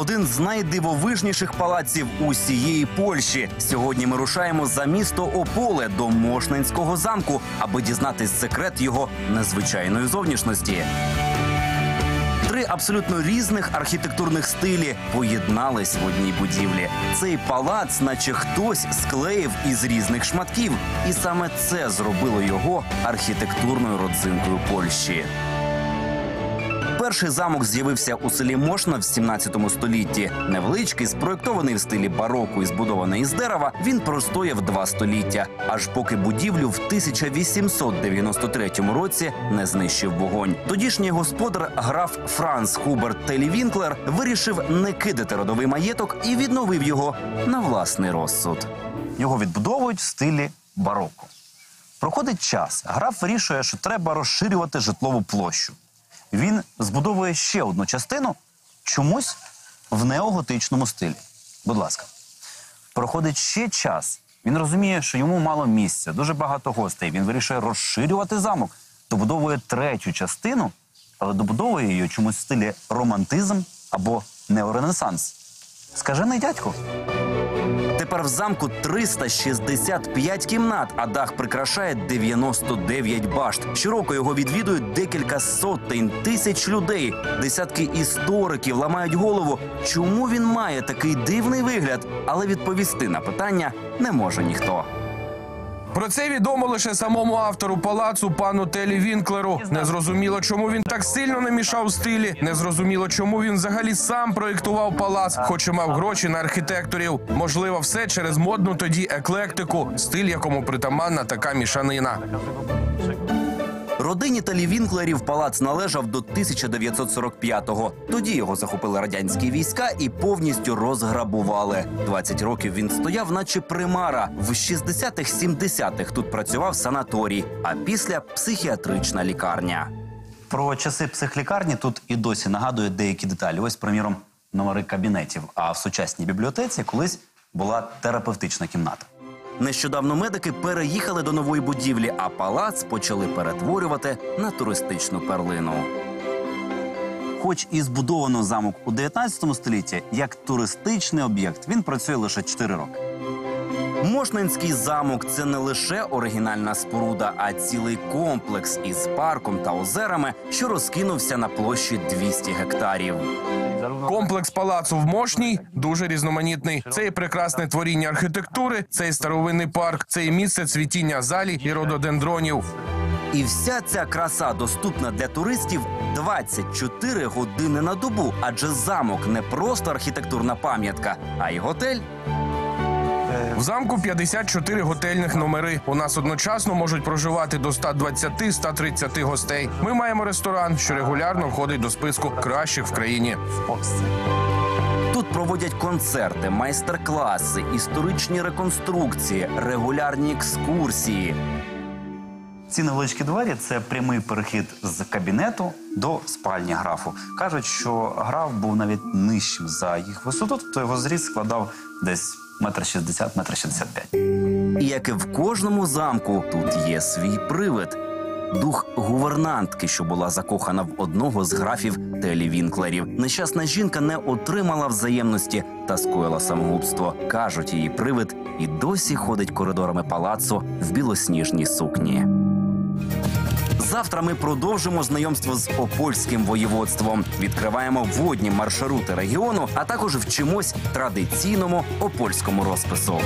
один з найдивовижніших палаців усієї Польщі. Сьогодні ми рушаємо за місто Ополе до Мошненського замку, аби дізнатись секрет його незвичайної зовнішності. Три абсолютно різних архітектурних стилі поєднались в одній будівлі. Цей палац, наче хтось склеїв із різних шматків, і саме це зробило його архітектурною родзинкою Польщі. Перший замок з'явився у селі Мошна в 17 столітті. Невеличкий, спроєктований в стилі бароку і збудований із дерева, він простояв два століття, аж поки будівлю в 1893 році не знищив вогонь. Тодішній господар граф Франц Хуберт Телівінклер вирішив не кидати родовий маєток і відновив його на власний розсуд. Його відбудовують в стилі бароко. Проходить час. Граф вирішує, що треба розширювати житлову площу. Він збудовує ще одну частину чомусь в неоготичному стилі. Будь ласка, проходить ще час. Він розуміє, що йому мало місця, дуже багато гостей. Він вирішує розширювати замок, добудовує третю частину, але добудовує її чомусь в стилі романтизм або неоренесанс. Скажений дядько. Тепер в замку 365 кімнат, а дах прикрашає 99 башт. Щороку його відвідують декілька сотень тисяч людей. Десятки істориків ламають голову, чому він має такий дивний вигляд, але відповісти на питання не може ніхто. Про це відомо лише самому автору палацу пану Телі Вінклеру. Незрозуміло, чому він так сильно намішав стилі. Незрозуміло, чому він взагалі сам проєктував палац, хоч і мав гроші на архітекторів. Можливо, все через модну тоді еклектику, стиль якому притаманна така мішанина. Родині Талівінклерів палац належав до 1945-го. Тоді його захопили радянські війська і повністю розграбували. 20 років він стояв, наче примара. В 60-х, 70-х тут працював санаторій, а після психіатрична лікарня. Про часи психлікарні тут і досі нагадують деякі деталі. Ось, приміром, номери кабінетів. А в сучасній бібліотеці колись була терапевтична кімната. Нещодавно медики переїхали до нової будівлі, а палац почали перетворювати на туристичну перлину. Хоч і збудовано замок у 19 столітті як туристичний об'єкт, він працює лише 4 роки. Мошненський замок це не лише оригінальна споруда, а цілий комплекс із парком та озерами, що розкинувся на площі 200 гектарів. Комплекс палацу в Мошній дуже різноманітний. Це і прекрасне творіння архітектури, це і старовинний парк, це і місце цвітіння залі і рододендронів. І вся ця краса доступна для туристів 24 години на добу, адже замок не просто архітектурна пам'ятка, а й готель. В замку 54 готельних номери. У нас одночасно можуть проживати до 120-130 гостей. Ми маємо ресторан, що регулярно входить до списку кращих в країні. Тут проводять концерти, майстер-класи, історичні реконструкції, регулярні екскурсії. Ці невеличкі двері це прямий перехід з кабінету до спальні графу. Кажуть, що граф був навіть нижчим за їх висоту, тобто його зріст складав десь метр шістдесят, метр шістдесят п'ять. І як і в кожному замку, тут є свій привид. Дух гувернантки, що була закохана в одного з графів Телі Вінклерів. Нещасна жінка не отримала взаємності та скоїла самогубство. Кажуть, її привид і досі ходить коридорами палацу в білосніжній сукні. Завтра ми продовжимо знайомство з опольським воєводством, відкриваємо водні маршрути регіону, а також вчимось традиційному опольському розпису.